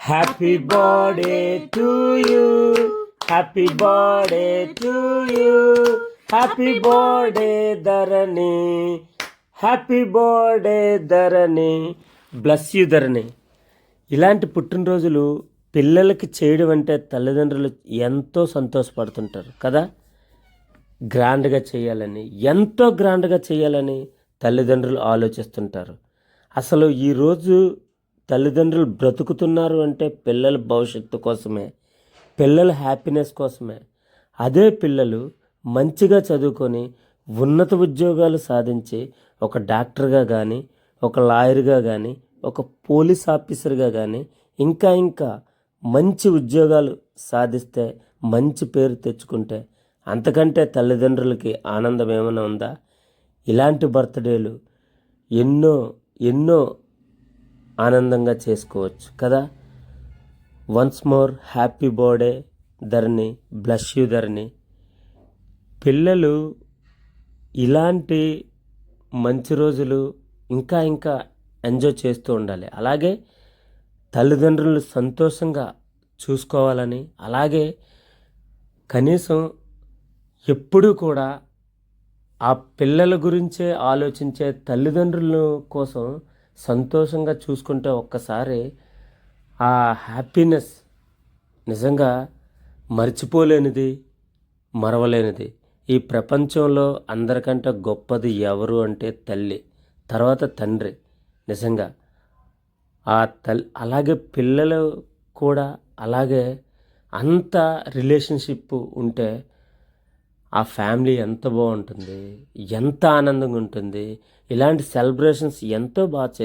Happy birthday to you. Happy birthday to you. Happy birthday, Dharani happy birthday Dharani bless you Dharani ఇలాంటి పుట్టినరోజులు పిల్లలకి చేయడం అంటే తల్లిదండ్రులు ఎంతో సంతోషపడుతుంటారు కదా? గ్రాండ్గా చేయాలని ఎంతో గ్రాండ్గా చేయాలని తల్లిదండ్రులు ఆలోచిస్తుంటారు. అసలు ఈరోజు తల్లిదండ్రులు బ్రతుకుతున్నారు అంటే పిల్లల భవిష్యత్తు కోసమే పిల్లల హ్యాపీనెస్ కోసమే. అదే పిల్లలు మంచిగా చదువుకొని ఉన్నత ఉద్యోగాలు సాధించి ఒక డాక్టర్గా కానీ ఒక లాయర్గా కానీ ఒక పోలీస్ ఆఫీసర్గా కానీ ఇంకా ఇంకా మంచి ఉద్యోగాలు సాధిస్తే మంచి పేరు తెచ్చుకుంటే అంతకంటే తల్లిదండ్రులకి ఆనందం ఏమైనా ఉందా? ఇలాంటి బర్త్డేలు ఎన్నో ఎన్నో ఆనందంగా చేసుకోవచ్చు కదా? Once more happy birthday Dharani. Bless you Dharani. పిల్లలు ఇలాంటి మంచి రోజులు ఇంకా ఇంకా ఎంజాయ్ చేస్తూ ఉండాలి. అలాగే తల్లిదండ్రులు సంతోషంగా చూసుకోవాలని అలాగే కనీసం ఎప్పుడూ కూడా ఆ పిల్లల గురించే ఆలోచించే తల్లిదండ్రుల కోసం సంతోషంగా చూసుకుంటే ఒక్కసారి ఆ హ్యాపీనెస్ నిజంగా మర్చిపోలేనిది మరవలేనిది. ఈ ప్రపంచంలో అందరికంటే గొప్పది ఎవరు అంటే తల్లి తర్వాత తండ్రి. నిజంగా ఆ తల్ అలాగే పిల్లలు కూడా అలాగే అంత రిలేషన్షిప్ ఉంటే ఆ ఫ్యామిలీ ఎంత బాగుంటుంది ఎంత ఆనందంగా ఉంటుంది. ఇలాంటి సెలబ్రేషన్స్ ఎంతో బాగా చే